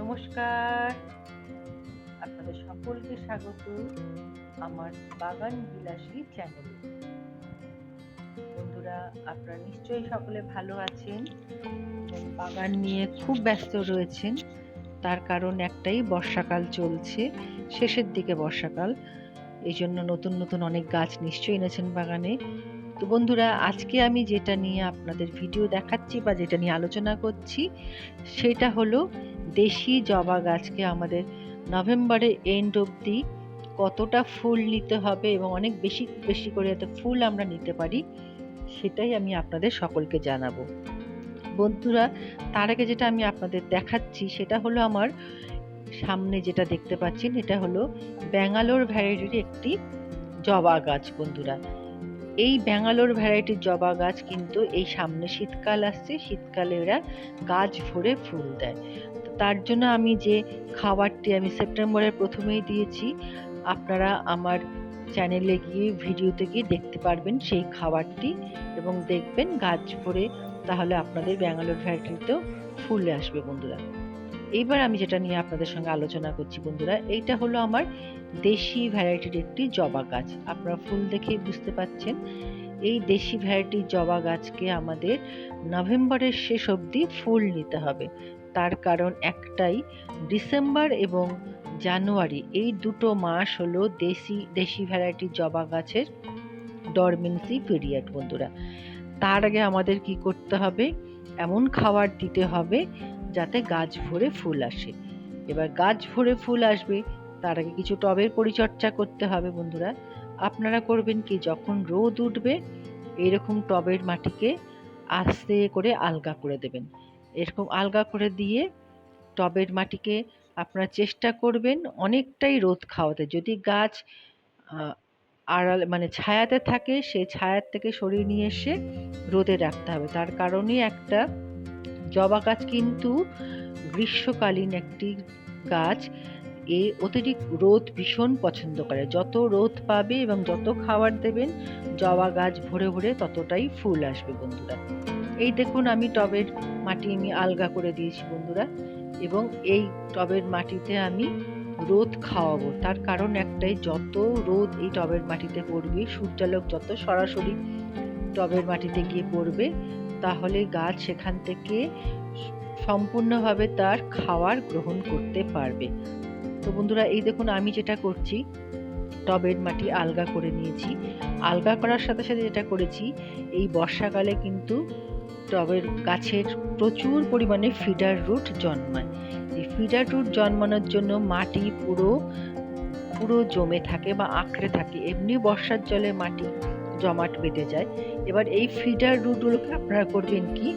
নমস্কার। আপনাদের সকলকে স্বাগত আমার বাগান বিলাসী চ্যানেলে বন্ধুরা, আপনারা নিশ্চয়ই সকলে ভালো আছেন বাগান নিয়ে খুব ব্যস্ত রয়েছেন। তার কারণ একটাই, বর্ষাকাল চলছে, শেষের দিকে বর্ষাকাল। এই জন্য নতুন নতুন অনেক গাছ নিশ্চয়ই এনেছেন বাগানে। তো বন্ধুরা, আজকে আমি যেটা নিয়ে আপনাদের ভিডিও দেখাচ্ছি বা যেটা নিয়ে আলোচনা করছি, সেটা হলো দেশি জবা গাছকে আমাদের নভেম্বরের এন্ড অবধি কতটা ফুল নিতে হবে এবং অনেক বেশি বেশি করে যাতে ফুল আমরা নিতে পারি, সেটাই আমি আপনাদের সকলকে জানাব। বন্ধুরা, তার আগে যেটা আমি আপনাদের দেখাচ্ছি, সেটা হলো আমার সামনে যেটা দেখতে পাচ্ছেন, এটা হলো ব্যাঙ্গালোর ভ্যারাইটির একটি জবা গাছ, বন্ধুরা। এই ব্যাঙ্গালোর ভ্যারাইটির জবা গাছ কিন্তু এই সামনে শীতকাল আসছে, শীতকালে এরা গাছ ভরে ফুল দেয়। তার জন্য আমি যে খাবারটি আমি সেপ্টেম্বরের প্রথমেই দিয়েছি, আপনারা আমার চ্যানেলে গিয়ে ভিডিওতে গিয়ে দেখতে পারবেন সেই খাবারটি এবং দেখবেন গাছ ভরে তাহলে আপনাদের ব্যাঙ্গালোর ভ্যারাইটিতেও ফুল আসবে বন্ধুরা। এইবার আমি যেটা নিয়ে আপনাদের সঙ্গে আলোচনা করছি, বন্ধুরা, এইটা হলো আমার দেশি ভ্যারাইটির একটি জবা গাছ। আপনারা ফুল দেখেই বুঝতে পাচ্ছেন, এই দেশি ভ্যারাইটির জবা গাছকে আমাদের নভেম্বরের শেষ অবধি ফুল নিতে হবে। তার কারণ একটাই, ডিসেম্বর এবং জানুয়ারি, এই দুটো মাস হলো দেশি দেশি ভ্যারাইটির জবা গাছের ডরমেন্সি পিরিয়ড বন্ধুরা। তার আগে আমাদের কি করতে হবে? এমন খাবার দিতে হবে যাতে গাছ ভরে ফুল আসে। এবার গাছ ভরে ফুল আসবে, তার আগে কিছু টবের পরিচর্যা করতে হবে বন্ধুরা। আপনারা করবেন কি, যখন রোদ উঠবে, এরকম টবের মাটিকে আস্তে করে আলগা করে দেবেন। এরকম আলগা করে দিয়ে টবের মাটিকে আপনারা চেষ্টা করবেন অনেকটাই রোদ খাওয়াতে। যদি গাছ আড়াল মানে ছায়াতে থাকে, সে ছায়ার থেকে সরিয়ে নিয়ে এসে রোদে রাখতে হবে। তার কারণে একটা জবা গাছ কিন্তু গ্রীষ্মকালীন একটি গাছ। এ অতিরিক্ত রোদ ভীষণ পছন্দ করে। যত রোদ পাবে এবং যত খাবার দেবেন, জবা গাছ ভরে ভরে ততটাই ফুল আসবে বন্ধুরা। এই দেখুন আমি টবের মাটি আমি আলগা করে দিয়েছি বন্ধুরা এবং এই টবের মাটিতে আমি রোদ খাওয়াবো। তার কারণ একটাই, যত রোদ এই টবের মাটিতে পড়বে, সূর্যালোক যত সরাসরি টবের মাটিতে গিয়ে পড়বে তাহলে গাছ সেখান থেকে সম্পূর্ণভাবে তার খাওয়ার গ্রহণ করতে পারবে। তো বন্ধুরা, এই দেখুন আমি যেটা করছি, টবের মাটি আলগা করে নিয়েছি। আলগা করার সাথে সাথে যেটা করেছি, এই বর্ষাকালে কিন্তু টবের গাছের প্রচুর পরিমাণে ফিডার রুট জন্মায়। এই ফিডার রুট জন্মানোর জন্য মাটি পুরো পুরো জমে থাকে বা আঁকড়ে থাকে। এমনি বর্ষার জলে মাটি জমাট বেঁধে যায়। এবার এই ফিডার রুটগুলোকে আপনারা করবেন কি?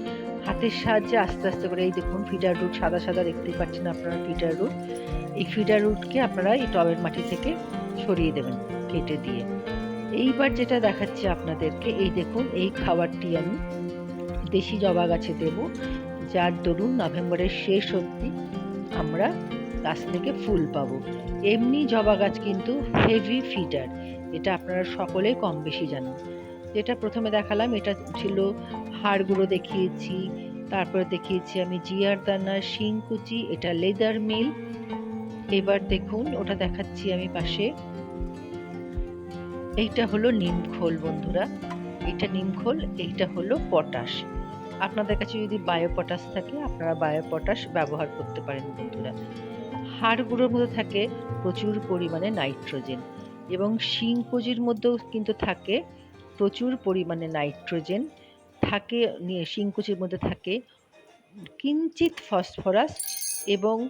হাতের সাহায্যে আস্তে আস্তে করে, এই দেখুন ফিডার রুট সাদা সাদা দেখতেই পাচ্ছেন আপনারা ফিডার রুট এই ফিডার রুটকে আপনারা এই টবের মাটি থেকে সরিয়ে দেবেন কেটে দিয়ে। এইবার যেটা দেখাচ্ছি আপনাদেরকে, এই দেখুন, এই খাবারটি আমি দেশি জবা গাছে দেব, যার দরুন নভেম্বরের শেষ অবধি আমরা গাছ থেকে ফুল পাবো। এমনি জবা গাছ কিন্তু হেভি ফিডার এটা আপনারা সকলে কম বেশি জানেন। যেটা প্রথমে দেখালাম, এটা ছিল হাড়গুলো দেখিয়েছি, তারপরে দেখিয়েছি আমি জিয়ার দানা শিংকুচি এটা লেদার মিল। এবার দেখুন, ওটা দেখাচ্ছি আমি পাশে। এইটা হলো নিমখোল বন্ধুরা এইটা নিমখোল এইটা হলো পটাশ। আপনাদের কাছে যদি বায়ো পটাশ থাকে, আপনারা বায়ো পটাশ ব্যবহার করতে পারেন বন্ধুরা। হাড়গুলোর মধ্যে থাকে প্রচুর পরিমাণে নাইট্রোজেন এবং শিংকুচির মধ্যেও কিন্তু থাকে প্রচুর পরিমাণে নাইট্রোজেন থাকে, নিয়ে শিংকুচির মধ্যে থাকে। কিঞ্চিত ফসফরাস এবং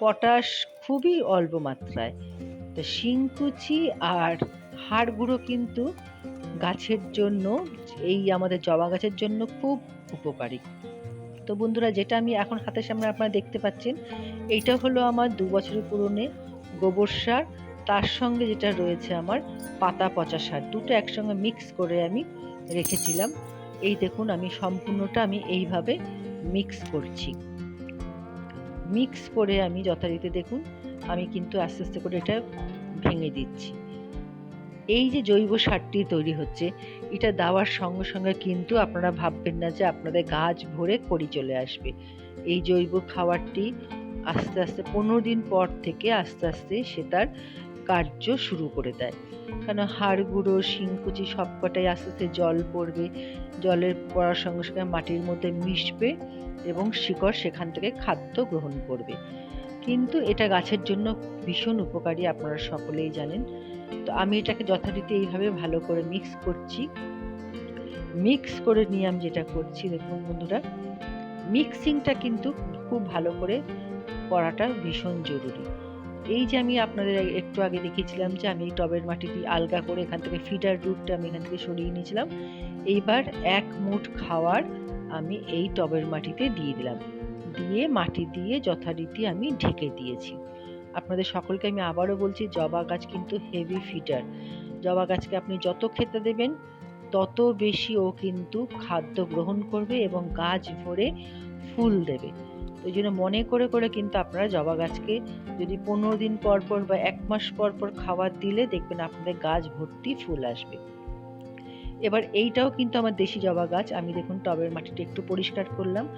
পটাশ খুবই অল্প মাত্রায়। তো শিংকুচি আর হাড় গুঁড়ো কিন্তু গাছের জন্য, এই আমাদের জবা গাছের জন্য খুব উপকারী। তো বন্ধুরা, যেটা আমি এখন হাতের সামনে আপনারা দেখতে পাচ্ছেন, এইটা হলো আমার দু বছরের পুরনে গোবর সার। তার সঙ্গে যেটা রয়েছে আমার পাতা পচা সার, দুটো একসঙ্গে মিক্স করে আমি রেখেছিলাম। এই দেখুন, আমি সম্পূর্ণটা আমি এইভাবে মিক্স করছি। মিক্স করে আমি যথারীতি দেখুন, আমি কিন্তু আস্তে আস্তে করে এটা ভেঙে দিচ্ছি। এই যে জৈব সারটি তৈরি হচ্ছে, এটা দেওয়ার সঙ্গে সঙ্গে কিন্তু আপনারা ভাববেন না যে আপনাদের গাছ ভরে করি চলে আসবে। এই জৈব খাবারটি আস্তে আস্তে পনেরো দিন পর থেকে আস্তে আস্তে সে তার কার্য শুরু করে দেয়। কেন হাড় গুঁড়ো, শিংকুচি সবকটাই আস্তে আস্তে জল পড়বে। জলের পড়ার সঙ্গে সঙ্গে মাটির মধ্যে মিশবে এবং শিকড় সেখান থেকে খাদ্য গ্রহণ করবে। কিন্তু এটা গাছের জন্য ভীষণ উপকারী আপনারা সকলেই জানেন। তো আমি এটাকে যথারীতি এইভাবে ভালো করে মিক্স করছি। মিক্স করে নিয়ে আমি যেটা করছি, দেখুন বন্ধুরা মিক্সিংটা কিন্তু খুব ভালো করে করাটা ভীষণ জরুরি। এই যে আমি আপনাদের একটু আগে দেখিয়েছিলাম যে আমি টবের মাটিটি আলগা করে এখান থেকে ফিডার রুটটা আমি এখান থেকে সরিয়ে নিয়েছিলাম। এইবার এক মুঠ খাওয়ার আমি এই টবের মাটিতে দিয়ে দিলাম। দিয়ে মাটি দিয়ে যথারীতি আমি ঢেকে দিয়েছি। আপনাদের সকলকে আমি আবারও বলছি, জবা গাছ কিন্তু হেভি ফিডার জবা গাছকে আপনি যত খেতে দেবেন, তত বেশি ও কিন্তু খাদ্য গ্রহণ করবে এবং গাছ ভরে ফুল দেবে। ওই জন্য মনে করে করে কিন্তু আপনারা জবা গাছকে যদি পনেরো দিন পর পর বা এক মাস পর পর খাবার দিলে দেখবেন আপনাদের গাছ ভর্তি ফুল আসবে। এবার এইটাও কিন্তু আমার দেশি জবা গাছ, আমি দেখুন টবের মাটিটা একটু পরিষ্কার করলাম।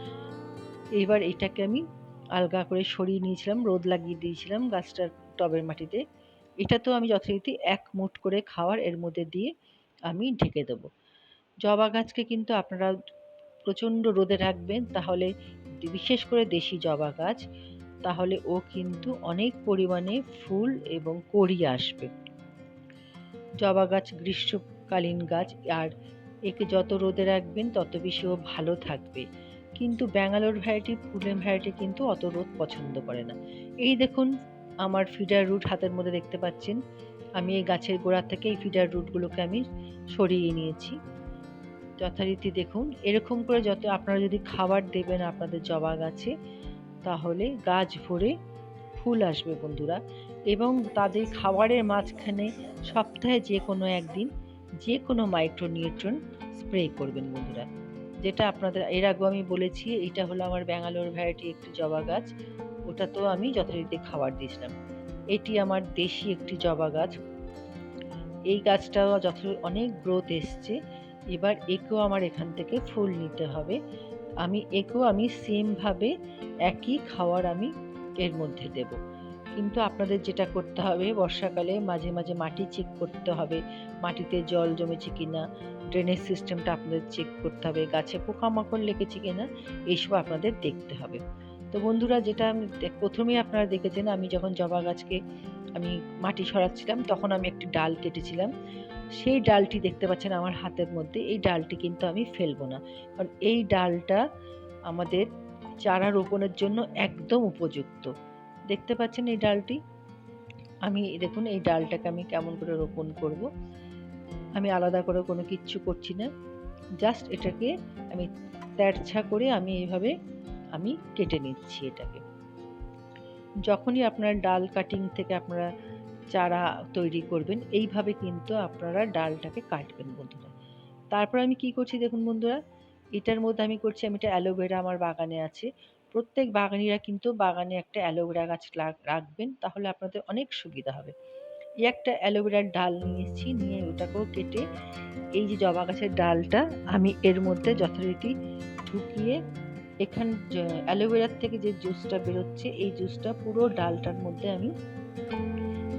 এইবার এটাকে আমি আলগা করে সরিয়ে নিয়েছিলাম, রোদ লাগিয়ে দিয়েছিলাম গাছটার টবের মাটিতে। এটা তো আমি যথারীতি এক মুঠ করে খাওয়ার এর মধ্যে দিয়ে আমি ঢেকে দেবো। জবা গাছকে কিন্তু আপনারা প্রচণ্ড রোদে রাখবেন, তাহলে বিশেষ করে দেশি জবা গাছ, তাহলে ও কিন্তু অনেক পরিমাণে ফুল এবং কড়ি আসবে। জবা গাছ গ্রীষ্মকালীন গাছ, আর একে যত রোদে রাখবেন, তত বেশি ও ভালো থাকবে। কিন্তু ব্যাঙ্গালোর ভ্যারাইটি ফুলের ভ্যারাইটি কিন্তু অত রোদ পছন্দ করে না। এই দেখুন, আমার ফিডার রুট হাতের মধ্যে দেখতে পাচ্ছেন। আমি এই গাছের গোড়া থেকে এই ফিডার রুটগুলোকে আমি সরিয়ে নিয়েছি। যথারীতি দেখুন। এরকম করে যত আপনারা যদি খাবার দেবেন আপনাদের জবা গাছে, তাহলে গাছ ভরে ফুল আসবে বন্ধুরা। এবং তাদের খাবারের মাঝখানে সপ্তাহে যে কোনো একদিন যে কোনো মাইক্রোনিউট্রন স্প্রে করবেন বন্ধুরা। যেটা আপনাদের, এর আগেও আমি বলেছি, এটা হলো আমার ব্যাঙ্গালোর ভ্যারাইটি একটি জবা গাছ। ওটা তো আমি যথারীতি খাবার দিয়েছিলাম। এটি আমার দেশি একটি জবা গাছ। এই গাছটাও যথ অনেক গ্রোথ এসছে। এবার একেও আমার এখান থেকে ফুল নিতে হবে। আমি, একেও আমি সেমভাবে একই খাওয়ার আমি এর মধ্যে দেব। কিন্তু আপনাদের যেটা করতে হবে, বর্ষাকালে মাঝে মাঝে মাটি চেক করতে হবে, মাটিতে জল জমেছে কিনা ড্রেনেজ সিস্টেমটা আপনাদের চেক করতে হবে, গাছে পোকামাকড় লেগেছে কিনা, এইসব আপনাদের দেখতে হবে। তো বন্ধুরা, যেটা আমি প্রথমেই আপনারা দেখেছেন, আমি যখন জবা গাছকে আমি মাটি সরাচ্ছিলাম, তখন আমি একটি ডাল কেটেছিলাম। সেই ডালটি দেখতে পাচ্ছেন আমার হাতের মধ্যে, এই ডালটি কিন্তু আমি ফেলব না। কারণ এই ডালটা আমাদের চারা রোপণের জন্য একদম উপযুক্ত। দেখতে পাচ্ছেন এই ডালটি? আমি দেখুন, এই ডালটাকে আমি কেমন করে রোপণ করব? আমি আলাদা করে কোনো কিচ্ছু করছি না। জাস্ট এটাকে আমি তেরছা করে আমি এইভাবে আমি কেটে নিচ্ছি এটাকে। যখনই আপনার ডাল কাটিং থেকে আপনারা চারা তৈরি করবেন, এইভাবে কিন্তু আপনারা ডালটাকে কাটবেন বন্ধুরা। তারপর আমি কি করছি দেখুন বন্ধুরা, এটার মধ্যে আমি করছি, আমি এটা অ্যালোভেরা আমার বাগানে আছে। প্রত্যেক বাগানিরা কিন্তু বাগানে একটা অ্যালোভেরা গাছ রাখবেন, তাহলে আপনাদের অনেক সুবিধা হবে। এই একটা অ্যালোভেরার ডাল নিয়েছি, নিয়ে ওটাকেও কেটে এই যে জবা গাছের ডালটা আমি এর মধ্যে যথারীতি ঢুকিয়ে এখান অ্যালোভেরার থেকে যে জুসটা বেরোচ্ছে, এই জুসটা পুরো ডালটার মধ্যে আমি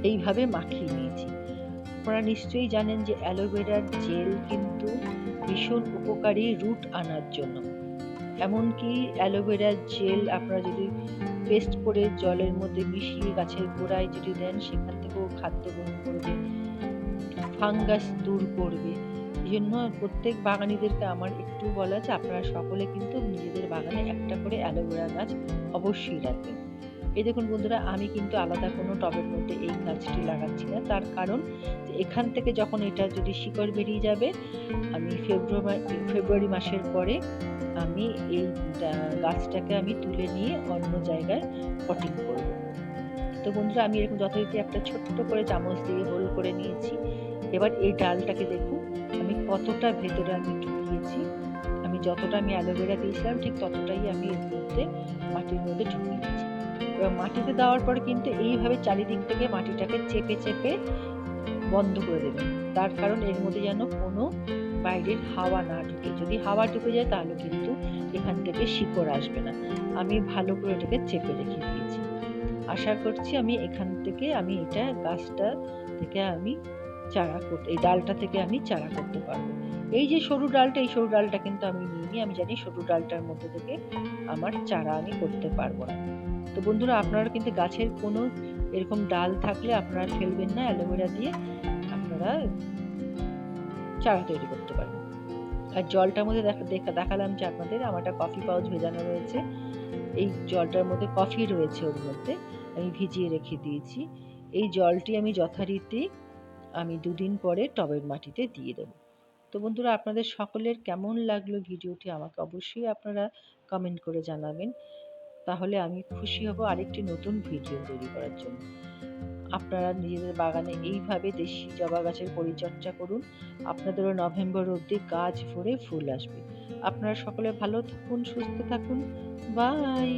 এইভাবে মাখিয়ে নিয়েছি। আপনারা নিশ্চয়ই জানেন যে অ্যালোভেরার জেল কিন্তু ভীষণ উপকারী রুট আনার জন্য। এমনকি অ্যালোভেরার জেল আপনারা যদি পেস্ট করে জলের মধ্যে মিশিয়ে গাছের গোড়ায় যদি দেন, সেখান থেকেও খাদ্য গ্রহণ করবে, ফাঙ্গাস দূর করবে। এই জন্য প্রত্যেক বাগানিদেরকে আমার একটু বলা যে আপনারা সকলে কিন্তু নিজেদের বাগানে একটা করে অ্যালোভেরা গাছ অবশ্যই রাখবেন। এই দেখুন বন্ধুরা, আমি কিন্তু আলাদা কোনো টবের মধ্যে এই গাছটি লাগাচ্ছি না। তার কারণ এখান থেকে যখন এটা যদি শিকড় বেরিয়ে যাবে, আমি ফেব্রুয়ারি ফেব্রুয়ারি মাসের পরে আমি এই গাছটাকে আমি তুলে নিয়ে অন্য জায়গায় পটিং করব। তো বন্ধুরা, আমি এরকম যথারীতি একটা ছোট্ট করে চামচ দিয়ে হোল করে নিয়েছি। এবার এই ডালটাকে দেখুন, আমি কতটা ভেতরে আমি ঢুকিয়েছি। যতটা আমি অ্যালোভেরা দিয়েছিলাম, ঠিক ততটাই আমি এর মধ্যে মাটির মধ্যে ঢুকিয়ে দিয়েছি। এবার মাটিতে দেওয়ার পরে কিন্তু এইভাবে চারিদিক থেকে মাটিটাকে চেপে চেপে বন্ধ করে দেবেন তার কারণ এর মধ্যে যেন কোনো বাইরের হাওয়া না ঢুকে। যদি হাওয়া ঢুকে যায়, তাহলে কিন্তু এখান থেকে শিকড় আসবে না। আমি ভালো করে এটাকে চেপে রেখে দিয়েছি। আশা করছি আমি এখান থেকে আমি এটা গাছটা থেকে আমি চারা করতে, এই ডালটা থেকে আমি চারা করতে পারব। এই যে সরু ডালটা, এই সরু ডালটা কিন্তু আমি নিইনি আমি জানি সরু ডালটার মধ্যে থেকে আমার চারা আমি করতে পারব না। তো বন্ধুরা, আপনারা কিন্তু গাছের কোনো এরকম ডাল থাকলে আপনারা ফেলবেন না, অ্যালোভেরা দিয়ে আপনারা চারা তৈরি করতে পারবেন। আর জলটার মধ্যে দেখা দেখা, দেখালাম যে আপনাদের, আমার একটা কফি পাউচ ভেজানো রয়েছে। এই জলটার মধ্যে কফি রয়েছে ওর মধ্যে, আমি ভিজিয়ে রেখে দিয়েছি। এই জলটি আমি যথারীতি আমি দুদিন পরে টবের মাটিতে দিয়ে দেবো। তো বন্ধুরা, আপনাদের সকলের কেমন লাগল ভিডিওটি আমাকে অবশ্যই আপনারা কমেন্ট করে জানাবেন। তাহলে আমি খুশি হব আরেকটি নতুন ভিডিও তৈরি করার জন্য। আপনারা নিজেদের বাগানে এইভাবে দেশি জবা গাছের পরিচর্যা করুন। আপনাদেরও নভেম্বর অবধি গাছ ভরে ফুল আসবে। আপনারা সকলে ভালো থাকুন, সুস্থ থাকুন। বাই